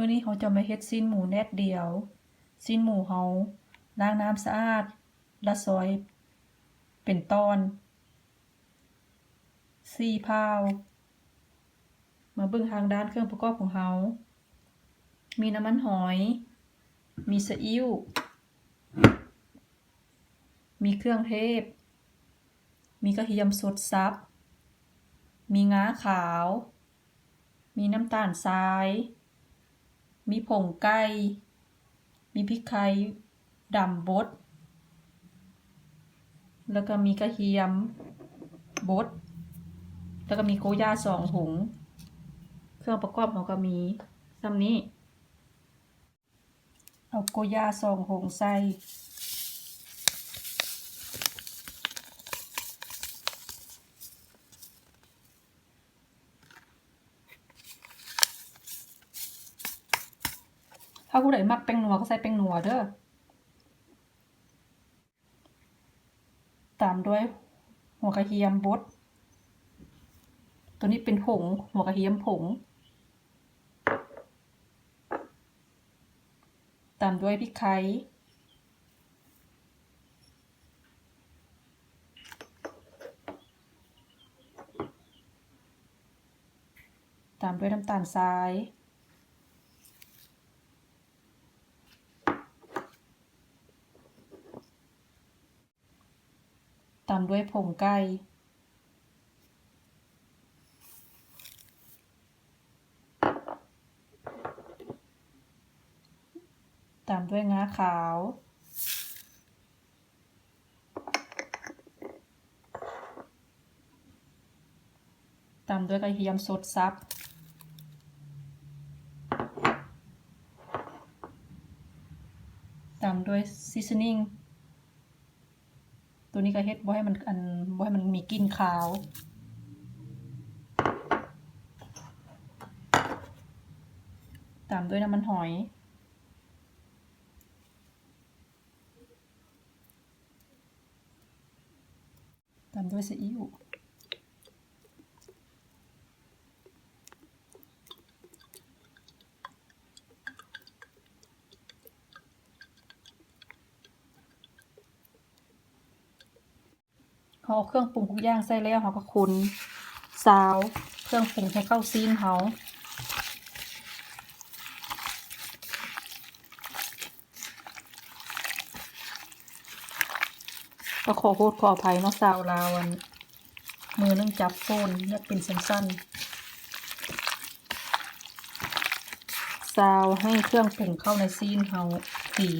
มื้อนี้เขาจะมาเฮ็ดซีนหมูแดดเดียวซีนหมูเขาล้างน้ำสะอาดละซอย เป็นตอนสี่พาว มาเบิ่งทางด้านเครื่องประกอบของเขามีน้ำมันหอย มีซีอิ๊ว มีเครื่องเทศ มีกระเทียมสดซับ มีง้าขาว มีน้ำตาลทราย มีผงไก่ มีพริกไทยดำบด แล้วก็มีกระเทียมบด แล้วก็มีโกย่าสองถุง เครื่องประกอบเราก็มีซ้ำนี้ เอาโกย่าสองถุงใส่าผู้ใดมักแป้งนัวก็ใส่แป้งนัวเด้อ ตามด้วยหัวกระเทียมบด ตัวนี้เป็นผง หัวกระเทียมผง ตามด้วยพริกไทยตามด้วยน้ำตาลทราย ตามด้วยผงไก่ตามด้วยงาขาว ตามด้วยกระเทียมสดซับ ตามด้วยซีซันนิ่ง ตัวนี้ก็เฮ็ดบ่ให้มันอันบ่ให้มันมีกลิ่นขาวตามด้วยน้ำมันหอย ตามด้วยซีอิ๊ว เขาเอาเครื่องปรุงทุกอย่างใส่แล้วเขาก็คนซาวเครื่องปรุงให้เข้าซีนเขาก็ขอโทษขออภัยเนาะซาวลาวัน มือนึงจับโฟนอยากเป็นสั้นๆซาวให้เครื่องปรุงเข้าในซีนเขาสี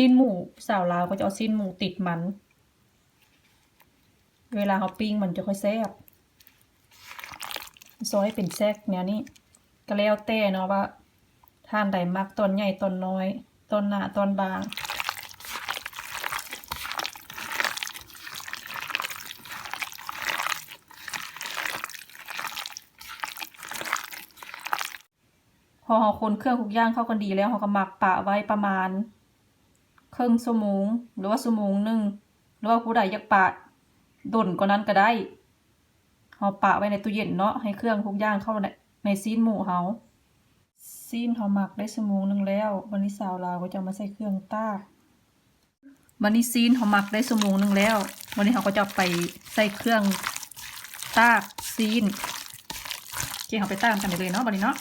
ซีนหมูสาวลาวก็จะเอาซีนหมูติดมัน เวลาเขาปิ้งมันจะค่อยแซ่บซอยเป็นแซกแนวนี้ก็แล้วแต่เนาะว่าท่านใดมักตอนใหญ่ตอนน้อยตอนหนาตอนบางพอเราคนเครื่องทุกอย่างเข้ากันดีแล้วเราก็หมักปะไว้ประมาณ ครึ่งชั่วโมงหรือว่าชั่วโมงหนึ่งหรือว่าผู้ใดอยากปะดนกว่านั้นก็ได้เอาปะไว้ในตู้เย็นเนาะให้เครื่องทุกอย่างเข้าในในซีนหมูเฮาซีนเฮาหมักได้ชั่วโมงหนึ่งแล้ว วันนี้สาวลาวก็จะมาใส่เครื่องตากวันนี้ซีนเฮาหมักได้ชั่วโมงหนึ่งแล้ว วันนี้เฮาก็จะไปใส่เครื่องตากซีนโอเคเฮาไปตากกันเลยเนาะวันนี้เนาะ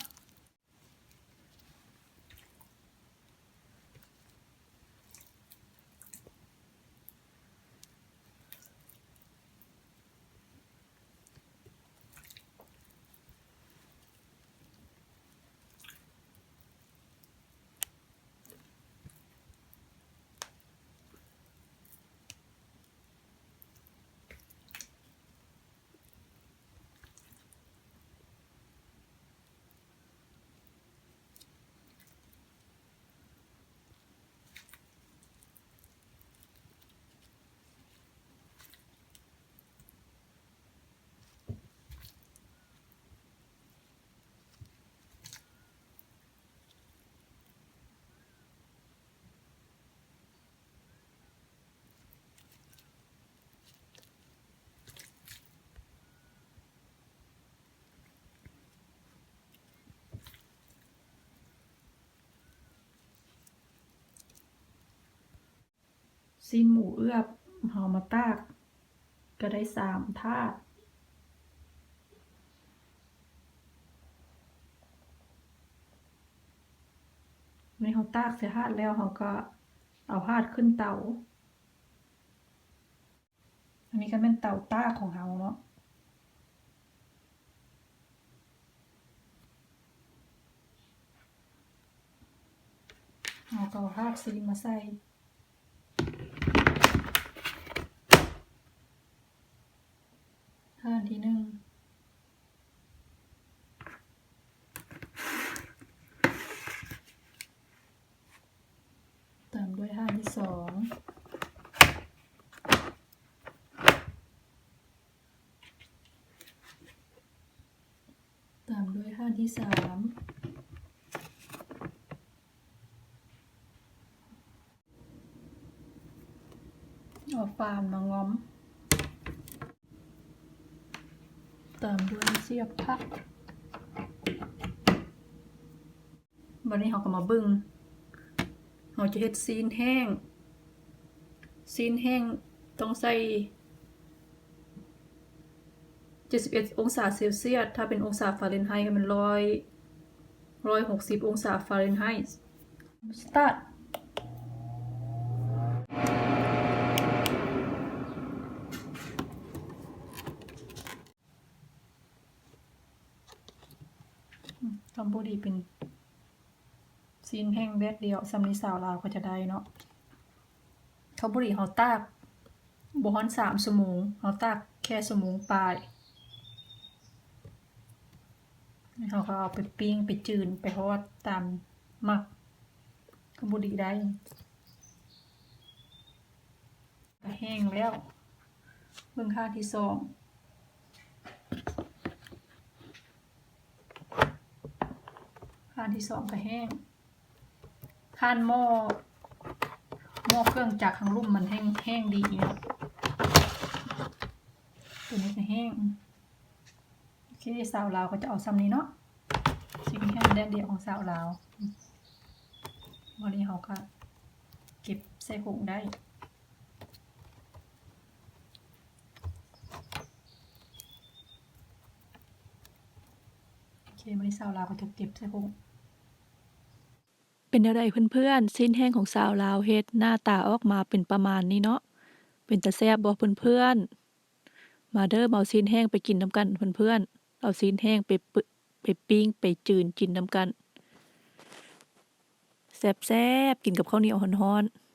ซีหมูเอือบเอมาตาก ก็ได้สามถาดในเขาตากเสียหาดแล้วเขาก็เอาหาดขึ้นเตาอันนี้ก็เป็นเตาตากของเขาเนาะเอาก็เอาหาดซีมาใส่ ท่าที่หนึ่งตามด้วยท่าที่สองตามด้วยท่าที่สามเอาฟานมางอม ตามด้วยเสียบผักวันนี้เราก็มาบึงเราจะเฮ็ดซีนแห้ง ซีนแห้งต้องใส่ 71 องศาเซลเซียส ถ้าเป็นองศาฟาเรนไฮต์ก็เป็นร้อยร้อยหกสิบองศาฟาเรนไฮต์สตาร์ท ทำบุดีเป็นซีนแห้งแดดเดียวสำนีสาวลาวก็จะได้เนาะเขาบุรีเขาตากบฮอนสามสมงเขาตากแค่สมงปลายเขาก็เอาไปปิ้งไปจืนไปทอดตามหมักเขาบุรีได้แห้งแล้วเบื้องค่าที่สอง ข้านที่สองก็แห้งข้านหม้อหม้อเครื่องจักรข้างลุ่มมันแห้งแห้งดีเนี่ยตัวนี้ก็แห้งโอเคสาวลาวก็จะเอาซ้ำนี้เนาะสิ่งแห้งแดดเดียวของสาวลาววันนี้เขาก็เก็บใส่ถุงได้โอเควันนี้สาวลาวก็จะเก็บใส่ถุง เป็นอะไรเพื่อนๆ สิ้นแห้งของสาวลาวเฮ็ดหน้าตาออกมาเป็นประมาณนี้เนาะ เป็นตะแซบบ่เพื่อนๆ มาเด้อเอาสิ้นแห้งไปกินน้ำกันเพื่อนๆ เอาสิ้นแห้งไปไปปิ้งไปจืนกินน้ำกัน แซบๆ กินกับข้าวเหนียวฮ้อนๆ